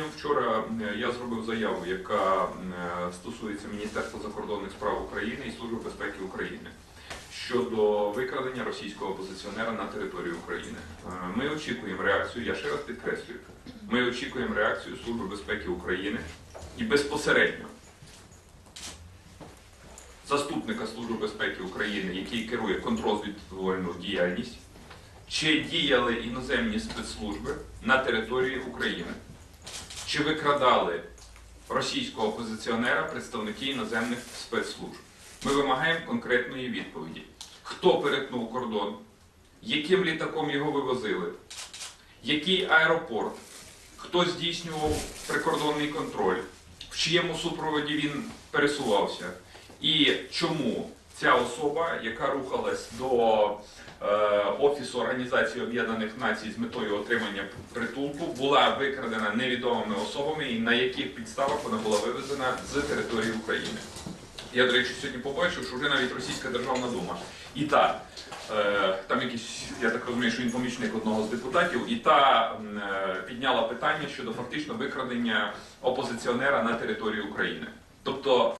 Сьогодні, вчора е, я зробив заяву, яка е, стосується Міністерства закордонних справ України і Служби безпеки України щодо викрадення російського опозиціонера на території України. Е, Ми очікуємо реакцію, я ще раз підкреслюю, ми очікуємо реакцію Служби безпеки України і безпосередньо заступника Служби безпеки України, який керує контрозвідувальну діяльність, чи діяли іноземні спецслужби на території України, чи викрадали російського опозиціонера представники іноземних спецслужб. Ми вимагаємо конкретної відповіді. Хто перетнув кордон, яким літаком його вивозили, який аеропорт, хто здійснював прикордонний контроль, в чиєму супроводі він пересувався, і чому ця особа, яка рухалась до е, Офісу Організації Об'єднаних Націй з метою отримання притулку, була викрадена невідомими особами і на яких підставах вона була вивезена з території України. Я, до речі, сьогодні побачив, що вже навіть Російська Державна Дума. І та, е, там якийсь, я так розумію, що він помічник одного з депутатів, і та е, підняла питання щодо фактично викрадення опозиціонера на території України. Тобто